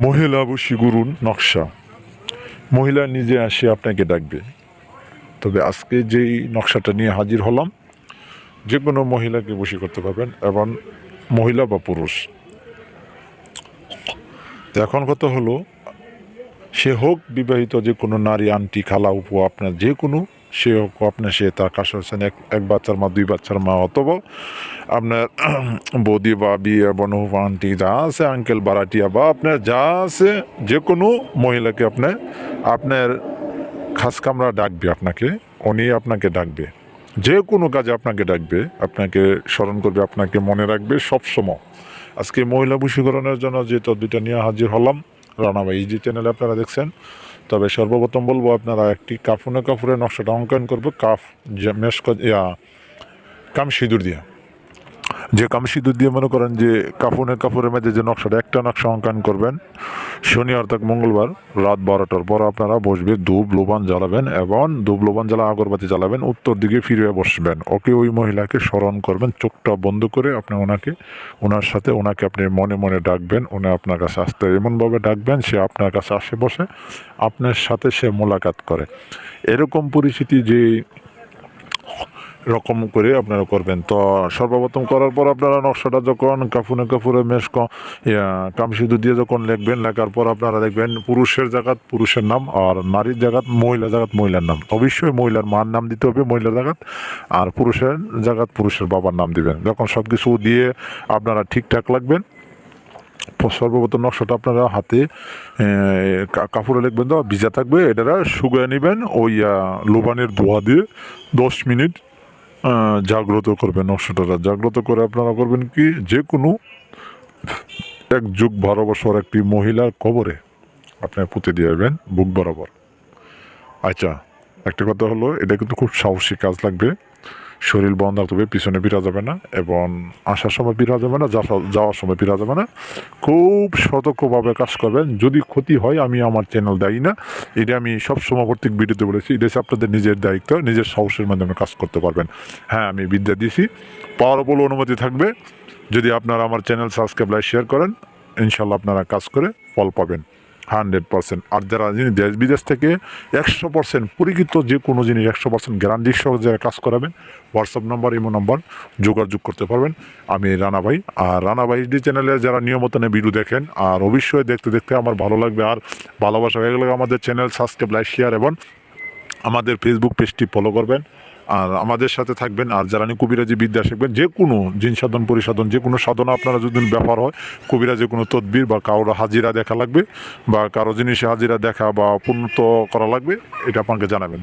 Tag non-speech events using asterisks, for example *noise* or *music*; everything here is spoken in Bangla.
মহিলা বশীকরণ নকশা। মহিলা নিজে আসে আপনাকে ডাকবে। তবে আজকে যেই নকশাটা নিয়ে হাজির হলাম যে কোনো মহিলাকে বশী করতে পারবেন এবং মহিলা বা পুরুষ। এখন কথা হলো, সে হোক বিবাহিত যে কোনো নারী, আন্টি, খালা উপ আপনার যে কোনো সে হোক আপনার সে তার কাছে হচ্ছেন এক এক বাচ্চার মা, দুই বাচ্চার মা, অথবা আপনার *clears throat* বৌদি বা বিয়ে বনু আন্টি যা আছে, আঙ্কেল, বারাটিয়া বা আপনার যা আছে, যে কোনো মহিলাকে আপনার আপনার খাস কামরা ডাকবে আপনাকে, উনি আপনাকে ডাকবে। যে কোনো কাজে আপনাকে ডাকবে, আপনাকে স্মরণ করবে, আপনাকে মনে রাখবে সবসময়। আজকে মহিলা বশীকরণের জন্য যে তদবিটা নিয়ে হাজির হলাম রানাবাই এই যে চ্যানেলে আপনারা দেখছেন তবে সর্বপ্রথম বলব আপনারা একটি কাফুনে কাফুরে নকশাটা অঙ্কন করব, কাফ ক- ইয়া, কাম সিঁদুর দিয়ে। যে কাম সিঁদুর দিয়ে মনে করেন যে কাফুনের কাপড়ের মধ্যে যে নকশাটা, একটা নকশা অঙ্কন করবেন, শনি অর্থাৎ মঙ্গলবার রাত বারোটার পর আপনারা বসবে, ধূপ, লোবান জ্বালাবেন এবং ধূপ, লোবান জ্বালা, আগরবাতি জ্বালাবেন, উত্তর দিকে ফিরে বসবেন। ওকে ওই মহিলাকে স্মরণ করবেন, চোখটা বন্ধ করে আপনি ওনাকে, ওনার সাথে ওনাকে আপনি মনে মনে ডাকবেন, উনি আপনার কাছে আসতে এমনভাবে ডাকবেন, সে আপনার কাছে আসে বসে, আপনার সাথে সে মোলাকাত করে। এরকম পরিস্থিতি যে রকম করে আপনারা করবেন। তো সর্বপ্রথম করার পর আপনারা নকশাটা যখন কাফুনে কাফুরে মেশ কামসিদু দিয়ে যখন লিখবেন, লেখার পর আপনারা দেখবেন পুরুষের জায়গাত পুরুষের নাম আর নারীর জায়গাত মহিলা জায়গাত মহিলার নাম। অবশ্যই মহিলার মার নাম দিতে হবে, মহিলার জায়গাত আর পুরুষের জায়গাত পুরুষের বাবার নাম দিবেন। যখন সব কিছু দিয়ে আপনারা ঠিকঠাক লাগবেন, সর্বপ্রথম নকশাটা আপনারা হাতে কাপড়ে লিখবেন তো, ভিজা থাকবে এটা শুকিয়ে নেবেন, ওই লোবানের ধোয়া দিয়ে দশ মিনিট জাগ্রত করবেন নকশাটা। জাগ্রত করে আপনারা করবেন কি? যে কোনো এক যুগ বারো বছর একটি মহিলার কবরে আপনার পুঁতে দিয়ে যাবেন, বুক বরাবর। আচ্ছা একটা কথা হলো, এটা কিন্তু খুব সাহসী কাজ লাগবে। শরীর বন্ধ হবে, পিছনে পিরা যাবে না এবং আসার সময় পিরা যাবে না যাওয়ার সময় পিরা যাবে না। খুব সতর্কভাবে কাজ করবেন। যদি ক্ষতি হয়, আমি আমার চ্যানেল দায়ী না। এটা আমি সবসময় প্রত্যেক ভিডিওতে বলেছি। এটা হচ্ছে আপনাদের নিজের দায়িত্ব, নিজের সাহসের মাধ্যমে কাজ করতে পারবেন। হ্যাঁ আমি বিদ্যা দিয়েছি পাওয়ার বলে অনুমতি থাকবে। যদি আপনারা আমার চ্যানেল সাবস্ক্রাইব লাইক শেয়ার করেন ইনশাল্লাহ আপনারা কাজ করে ফল পাবেন। Hundred percent. আর যারা যিনি দেশ, বিদেশ থেকে একশো পার্সেন্ট পরিচিত যে কোনো জিনিস একশো পার্সেন্ট গ্যারান্টি সহ যারা কাজ করাবেন হোয়াটসঅ্যাপ নম্বর ইমো নাম্বার যোগাযোগ করতে পারবেন। আমি রানা ভাই। আর রানা ভাই ডি চ্যানেলে যারা নিয়মিত ভিডিও দেখেন, আর অবশ্যই দেখতে দেখতে আমার ভালো লাগবে। আর ভালোবাসা হয়ে গেলে আমাদের চ্যানেল সাবস্ক্রাইব লাইক শেয়ার এবং আমাদের ফেসবুক পেজটি ফলো করবেন। আর আমাদের সাথে থাকবেন আর যারা কবিরাজি বিদ্যা শিখবেন, যে কোনো জিন সাধন, পরিসাধন, যে কোনো সাধনা আপনারা যদি ব্যাপার হয়, কবিরাজে কোনো তদবির বা কারোর হাজিরা দেখা লাগবে বা কারও জিনিসে হাজিরা দেখা বা পূর্ণত করা লাগবে, এটা আপনাকে জানাবেন।